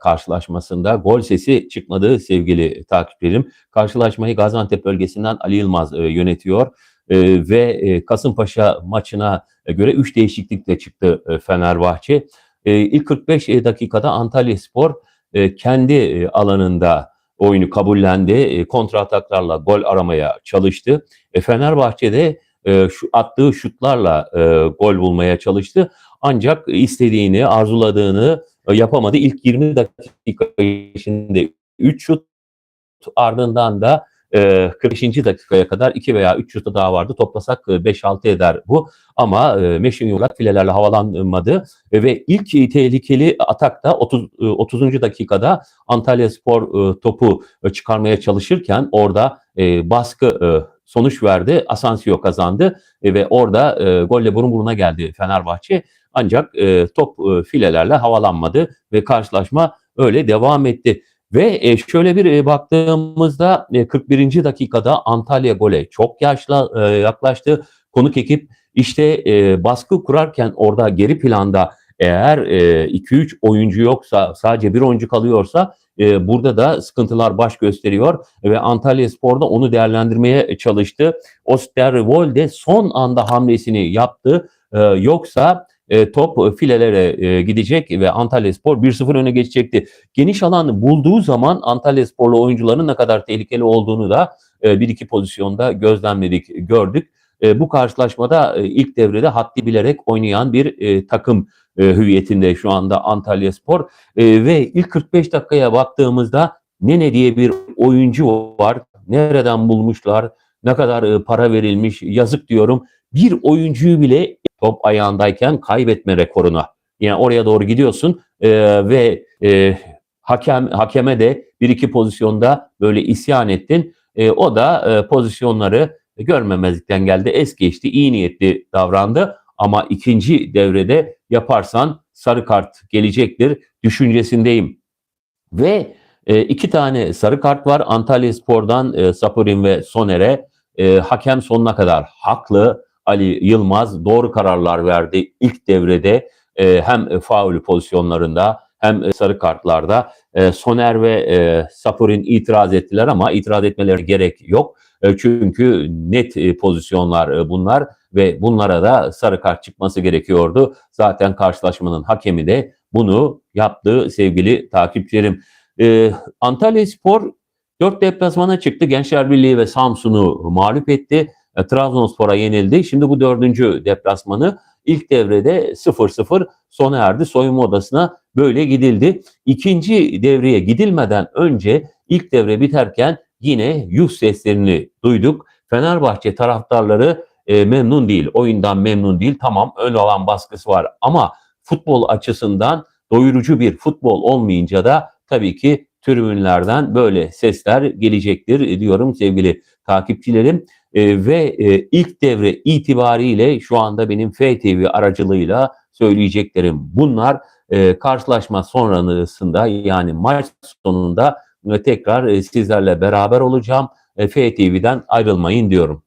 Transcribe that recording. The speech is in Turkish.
karşılaşmasında gol sesi çıkmadı sevgili takipçilerim. Karşılaşmayı Gaziantep bölgesinden Ali Yılmaz e, yönetiyor E, ve e, Kasımpaşa maçına göre 3 değişiklikle çıktı e, Fenerbahçe. E, ilk 45 dakikada Antalya Spor e, kendi e, alanında oyunu kabullendi. E, kontra ataklarla gol aramaya çalıştı. E, Fenerbahçe'de e, şu attığı şutlarla e, gol bulmaya çalıştı. Ancak istediğini, arzuladığını e, yapamadı. İlk 20 dakika içinde 3 şut ardından da e, 45. dakikaya kadar 2 veya 3 şutu daha vardı. Toplasak e, 5-6 eder bu. Ama e, Meşin Yurak filelerle havalanmadı E, ve ilk tehlikeli atakta 30, e, 30. dakikada Antalya Spor e, topu e, çıkarmaya çalışırken orada e, baskı e, sonuç verdi. Asensio kazandı e, ve orada e, golle burun buruna geldi Fenerbahçe. Ancak e, top e, filelerle havalanmadı ve karşılaşma öyle devam etti. Ve e, şöyle bir e, baktığımızda e, 41. dakikada Antalya gole çok yaşla, e, yaklaştı. Konuk ekip işte e, baskı kurarken orada geri planda eğer 2-3 oyuncu yoksa sadece bir oyuncu kalıyorsa e, burada da sıkıntılar baş gösteriyor ve Antalya Spor'da onu değerlendirmeye çalıştı. Osterwolde son anda hamlesini yaptı. E, yoksa e, top filelere e, gidecek ve Antalya Spor 1-0 öne geçecekti. Geniş alanı bulduğu zaman Antalya Sporlu oyuncuların ne kadar tehlikeli olduğunu da e, bir iki pozisyonda gözlemledik, gördük. E, bu karşılaşmada e, ilk devrede haddi bilerek oynayan bir e, takım e, hüviyetinde şu anda Antalya Spor e, ve ilk 45 dakikaya baktığımızda Nene diye bir oyuncu var. Nereden bulmuşlar? Ne kadar e, para verilmiş? Yazık diyorum. Bir oyuncuyu bile top ayağındayken kaybetme rekoruna. Yani oraya doğru gidiyorsun e, ve e, hakem hakeme de bir iki pozisyonda böyle isyan ettin. E, o da e, pozisyonları görmemezlikten geldi. Es geçti, iyi niyetli davrandı ama ikinci devrede yaparsan sarı kart gelecektir düşüncesindeyim. Ve e, iki tane sarı kart var Antalya Spor'dan e, Sapurin ve Soner'e. E, hakem sonuna kadar haklı. Ali Yılmaz doğru kararlar verdi ilk devrede e, hem faul pozisyonlarında hem sarı kartlarda. E, Soner ve e, Sapurin itiraz ettiler ama itiraz etmeleri gerek yok. E, çünkü net e, pozisyonlar e, bunlar ve bunlara da sarı kart çıkması gerekiyordu. Zaten karşılaşmanın hakemi de bunu yaptı sevgili takipçilerim. Antalya Spor 4 deplasmana çıktı. Gençler Birliği ve Samsun'u mağlup etti. Trabzonspor'a yenildi. Şimdi bu dördüncü deplasmanı ilk devrede 0-0 sona erdi. Soyunma odasına böyle gidildi. İkinci devreye gidilmeden önce ilk devre biterken yine yuh seslerini duyduk. Fenerbahçe taraftarları e, memnun değil. Oyundan memnun değil. Tamam ön alan baskısı var ama futbol açısından doyurucu bir futbol olmayınca da tabii ki tribünlerden böyle sesler gelecektir diyorum sevgili takipçilerim. E, ve e, ilk devre itibariyle şu anda benim FTV aracılığıyla söyleyeceklerim bunlar. E, karşılaşma sonrasında yani maç sonunda tekrar sizlerle beraber olacağım. FTV'den ayrılmayın diyorum.